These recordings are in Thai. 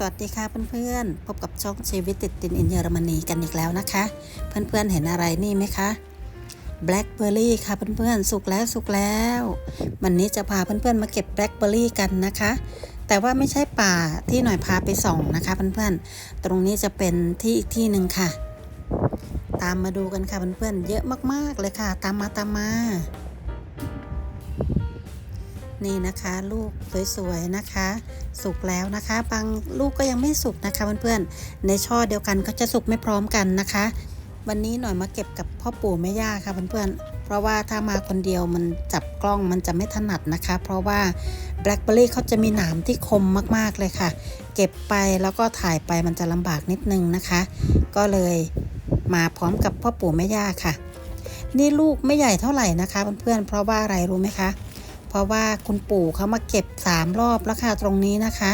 สวัสดีค่ะเพื่อนๆ พบกับช่องชีวิตติดดินอินเยอรมนีกันอีกแล้วนะคะ เพื่อนๆเห็นอะไรนี่ไหมคะแบล็คเบอร์รี่ค่ะเพื่อนๆ สุกแล้วสุกแล้ว วันนี้จะพาเพื่อนๆมาเก็บแบล็คเบอร์รี่กันนะคะ แต่ว่าไม่ใช่ป่าที่หน่อยพาไปส่องนะคะเพื่อนๆ ตรงนี้จะเป็นที่อีกที่หนึ่งค่ะ ตามมาดูกันค่ะเพื่อนๆ เยอะมากๆเลยค่ะ ตามมาตามมา นี่นะคะลูกสวยๆนะคะ สุกแล้วนะคะ บางลูกก็ยังไม่สุกนะคะเพื่อนๆในช่อเดียวกันก็จะสุกไม่พร้อมกันนะคะ วันนี้หน่อยมาเก็บกับพ่อปู่แม่ย่าค่ะเพื่อนๆเพราะว่าถ้ามาคนเดียวมันจับกล้องมันจะไม่ถนัดนะคะ เพราะว่าแบล็คเบอร์รี่เขาจะมีหนามที่คมมากๆเลยค่ะ เก็บไปแล้วก็ถ่ายไปมันจะลำบากนิดนึงนะคะ ก็เลยมาพร้อมกับพ่อปู่แม่ย่าค่ะ นี่ลูกไม่ใหญ่เท่าไหร่นะคะเพื่อนๆเพราะว่าอะไรรู้ไหมคะ เพราะว่าคุณปู่เขามาเก็บ3รอบแล้วค่ะตรงนี้นะคะ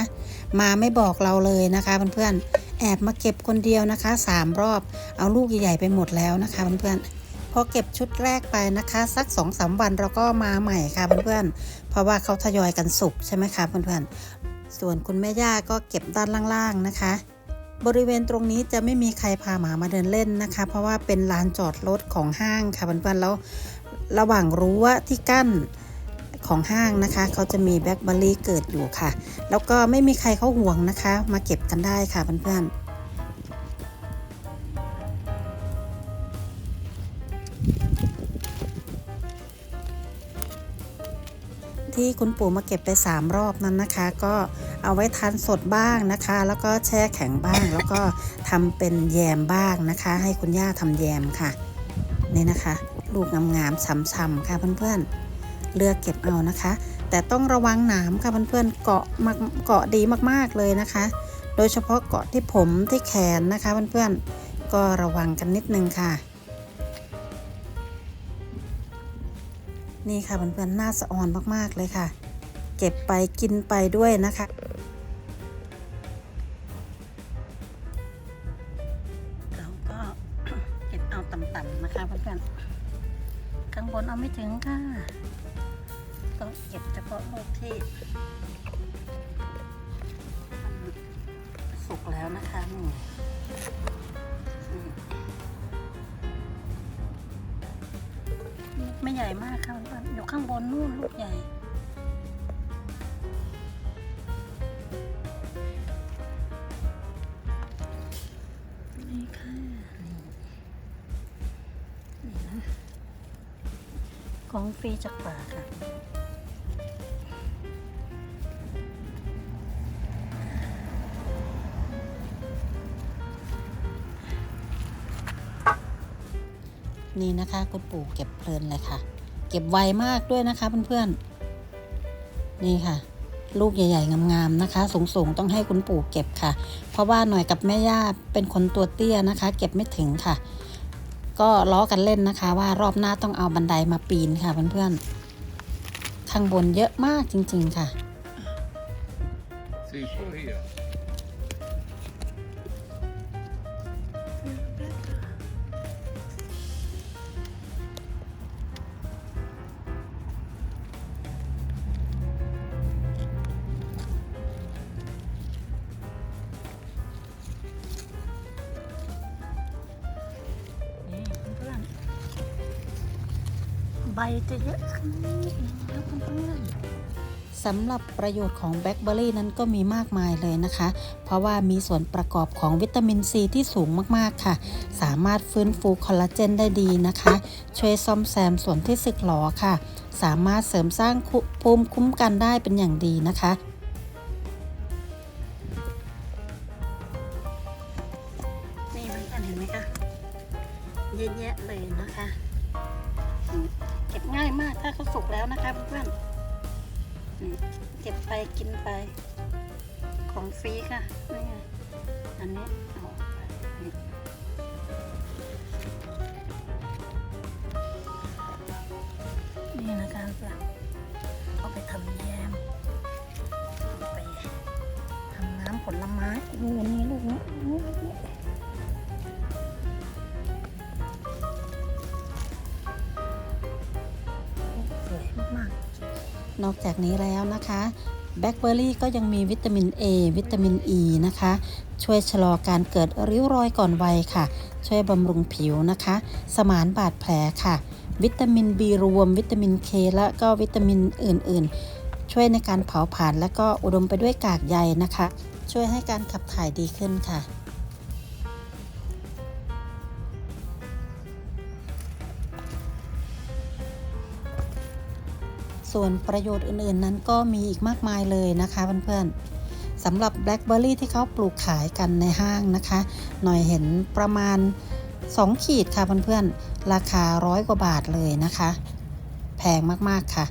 มาไม่บอกเราเลยนะคะเพื่อนๆแอบมาเก็บคนเดียวนะคะ3รอบ เอาลูกใหญ่ๆไปหมดแล้วนะคะเพื่อนๆพอเก็บชุดแรกไปนะคะสัก2อสาวันเราก็มาใหม่ค่ะเพื่อนๆ เพราะว่าเขาทยอยกันสุกใช่ไหมคะเพื่อนๆ ส่วนคุณแม่ย่าก็เก็บด้านล่างๆนะคะ บริเวณตรงนี้จะไม่มีใครพาหมามาเดินเล่นนะคะ เพราะว่าเป็นลานจอดรถของห้างค่ะเพื่อนๆแล้วระหว่างรั้วที่กั้น ของห้างนะคะ เขาจะมีแบล็คเบอร์รี่เกิดอยู่ค่ะ แล้วก็ไม่มีใครเขาห่วงนะคะ มาเก็บกันได้ค่ะเพื่อนๆที่คุณปู่มาเก็บไป 3 รอบนั้นนะคะ ก็เอาไว้ทานสดบ้างนะคะ แล้วก็แช่แข็งบ้าง แล้วก็ทำเป็นแยมบ้างนะคะ ให้คุณย่าทำแยมค่ะ นี่นะคะ ลูกงามๆช้ำๆค่ะเพื่อนๆ เลือกเก็บเอานะคะ แต่ต้องระวังหนามค่ะเพื่อนๆเกาะมากเกาะดีมากๆเลยนะคะ โดยเฉพาะเกาะที่ผมที่แขนนะคะเพื่อนๆก็ระวังกันนิดนึงค่ะ นี่ค่ะเพื่อนๆน่าสะออนมากๆเลยค่ะ เก็บไปกินไปด้วยนะคะเราก็เก็บเอาต่ำๆนะคะเพื่อนๆข้างบนเอาไม่ถึงค่ะ เที่สุกแล้วนะคะนี่ลูกไม่ใหญ่มากค่ะเพื่อนอยู่ข้างบนนู่นลูกใหญ่นี่ค่ะนี่นี่นะของฟรีจากป่าค่ะ นี่นะคะ คุณปู่เก็บเพลินเลยค่ะ เก็บไวมากด้วยนะคะเพื่อนๆ นี่ค่ะ ลูกใหญ่ๆงามๆนะคะ สูงๆต้องให้คุณปู่เก็บค่ะ เพราะว่าหน่อยกับแม่ย่าเป็นคนตัวเตี้ยนะคะ เก็บไม่ถึงค่ะ ก็ล้อกันเล่นนะคะ ว่ารอบหน้าต้องเอาบันไดมาปีนค่ะเพื่อนๆข้างบนเยอะมากจริง ๆค่ะ See, ใบจะเยอะขึ้นนิดนึงแล้วเพื่อนสำหรับประโยชน์ของแบล็คเบอร์รี่นั้นก็มีมากมายเลยนะคะ เพราะว่ามีส่วนประกอบของวิตามินซีที่สูงมากๆค่ะ สามารถฟื้นฟูคอลลาเจนได้ดีนะคะ ช่วยซ่อมแซมส่วนที่สึกหรอค่ะ สามารถเสริมสร้างภูมิคุ้มกันได้เป็นอย่างดีนะคะ เก็บไปกินไป ของฟรีค่ะนี่ไงอันนี้เอานี่นี่นะคะเพื่อนเอาไปทำแยมเอาไปทำน้ำผลไม้ดูอันนี้ลูกนี้ นอกจากนี้แล้วนะคะแบล็คเบอร์รี่ก็ยังมีวิตามิน A วิตามิน E นะคะ ช่วยชะลอการเกิดริ้วรอยก่อนวัยค่ะ ช่วยบำรุงผิวนะคะ สมานบาดแผลค่ะ วิตามิน B รวม วิตามิน K และก็วิตามินอื่น ๆ ช่วยในการเผาผลาญและก็อุดมไปด้วยกากใยนะคะ ช่วยให้การขับถ่ายดีขึ้นค่ะ ส่วนประโยชน์อื่นๆนั้นก็มีอีกมากมายเลยนะคะเพื่อนๆสำหรับแบล็คเบอร์รี่ที่เขาปลูกขายกันในห้างนะคะ หน่อยเห็นประมาณ 2 ขีดค่ะเพื่อนๆราคาร้อยกว่าบาทเลยนะคะ แพงมากๆค่ะ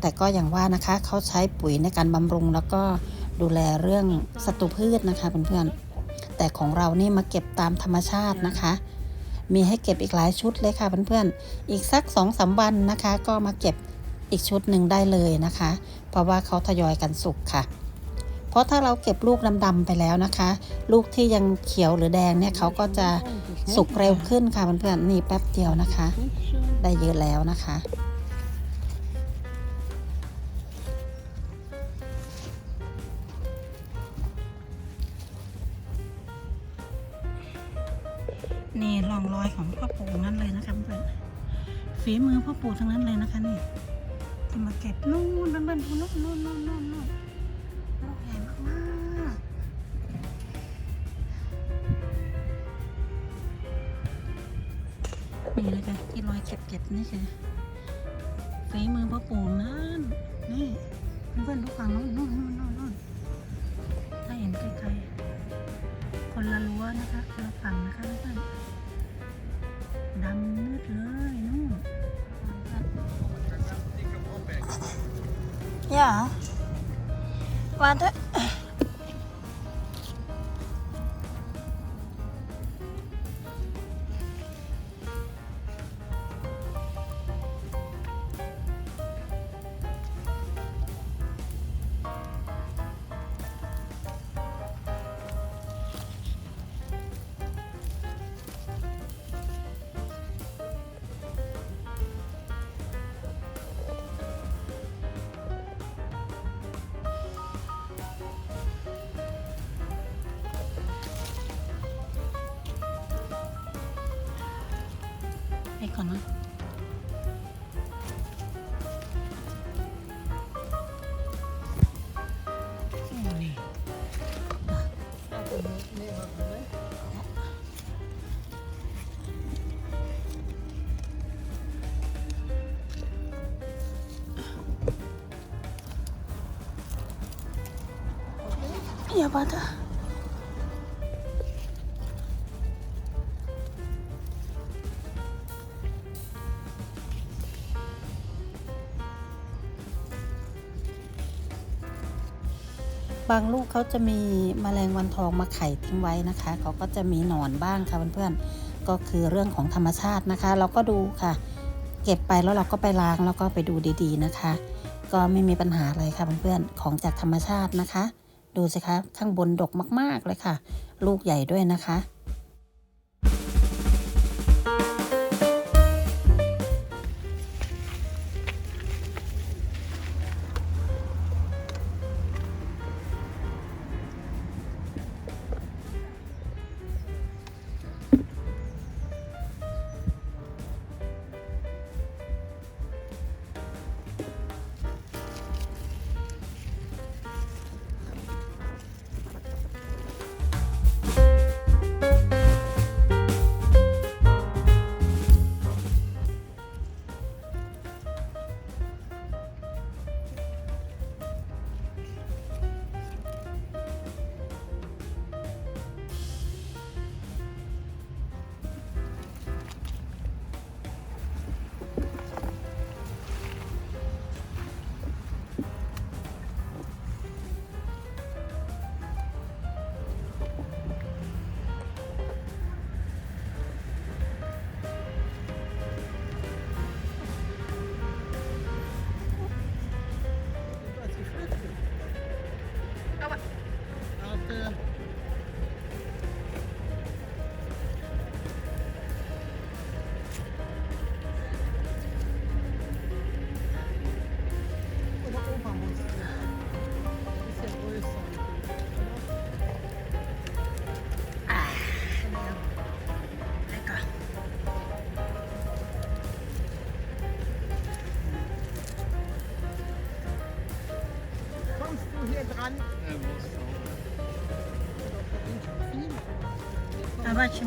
แต่ก็อย่างว่านะคะเขาใช้ปุ๋ยในการบำรุงแล้วก็ดูแลเรื่องศัตรูพืชนะคะเพื่อนๆแต่ของเรานี่มาเก็บตามธรรมชาตินะคะมีให้เก็บอีกหลายชุดเลยค่ะเพื่อนๆ อีกสัก2อสาวันนะคะ ก็มาเก็บ อีกชุดหนึ่งได้เลยนะคะ เพราะว่าเขาทยอยกันสุกค่ะ เพราะถ้าเราเก็บลูกดำๆไปแล้วนะคะ ลูกที่ยังเขียวหรือแดงเนี่ยเขาก็จะสุกเร็วขึ้นค่ะเพื่อนๆนี่แป๊บเดียวนะคะ ได้เยอะแล้วนะคะนี่ร่องรอยของพ่อปู่นั่นเลยนะคะเพื่อนฝีมือพ่อปู่ทั้งนั้นเลยนะคะนี่ ที่มาเก็บนู่นเพื่อนๆนู่นนู่นนู่นนู่นนู่นลูกใหญ่มากๆนี่นะคะที่รอยเก็บเก็บนี่คือฝีมือพ่อปู่นั่นนี่เพื่อนๆทุกฝั่งนู่นนู่นนู่นนู่นนู่นถ้าเห็นไกลๆคนละรั้วนะคะคนละฝั่งนะคะเพื่อนๆดำมืดเลย Yeah. Qua thế ปก่อนน บาจ้ะบางลูกเขาจะมีแมลงวันทองมาไข่ทิ้งไว้นะคะเขาก็จะมีหนอนบ้างค่ะเพื่อนๆก็คือเรื่องของธรรมชาตินะคะ เราก็ดูค่ะ เก็บไปแล้วเราก็ไปล้างแล้วก็ไปดูดีๆนะคะ ก็ไม่มีปัญหาอะไรค่ะเพื่อนๆของจากธรรมชาตินะคะ ดูสิคะข้างบนดกมากๆเลยค่ะ ลูกใหญ่ด้วยนะคะ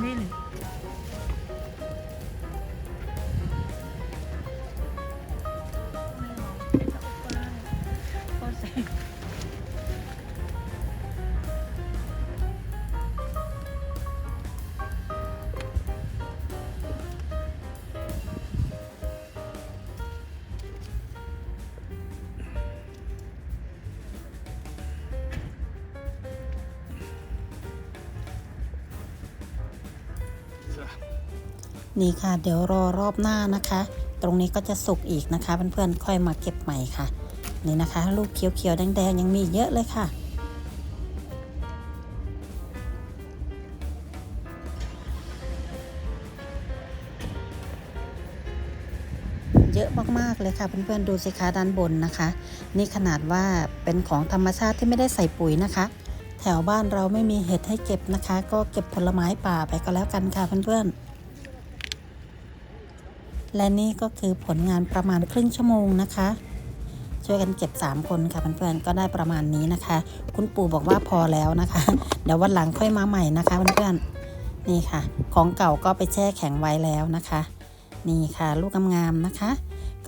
değil. นี่ค่ะ เดี๋ยวรอรอบหน้านะคะ ตรงนี้ก็จะสุกอีกนะคะเพื่อนๆค่อยมาเก็บใหม่ค่ะ นี่นะคะ ลูกเขียวๆแดงๆยังมีเยอะเลยค่ะเยอะมากๆเลยค่ะเพื่อนๆดูสิคะด้านบนนะคะ นี่ขนาดว่าเป็นของธรรมชาติที่ไม่ได้ใส่ปุ๋ยนะคะ แถวบ้านเราไม่มีเห็ดให้เก็บนะคะ ก็เก็บผลไม้ป่าไปก็แล้วกันค่ะเพื่อนๆ และนี่ก็คือผลงานประมาณครึ่งชั่วโมงนะคะ ช่วยกันเก็บ 3 คนค่ะเพื่อนๆก็ได้ประมาณนี้นะคะ คุณปู่บอกว่าพอแล้วนะคะ เดี๋ยววันหลังค่อยมาใหม่นะคะเพื่อนๆนี่ค่ะ ของเก่าก็ไปแช่แข็งไว้แล้วนะคะ นี่ค่ะลูกงามๆนะคะ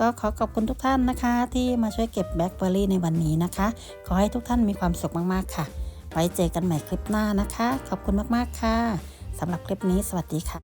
ก็ขอขอบคุณทุกท่านนะคะ ที่มาช่วยเก็บแบล็คเบอร์รี่ในวันนี้นะคะ ขอให้ทุกท่านมีความสุขมากๆค่ะ ไว้เจอกันใหม่คลิปหน้านะคะ ขอบคุณมากๆค่ะสำหรับคลิปนี้สวัสดีค่ะ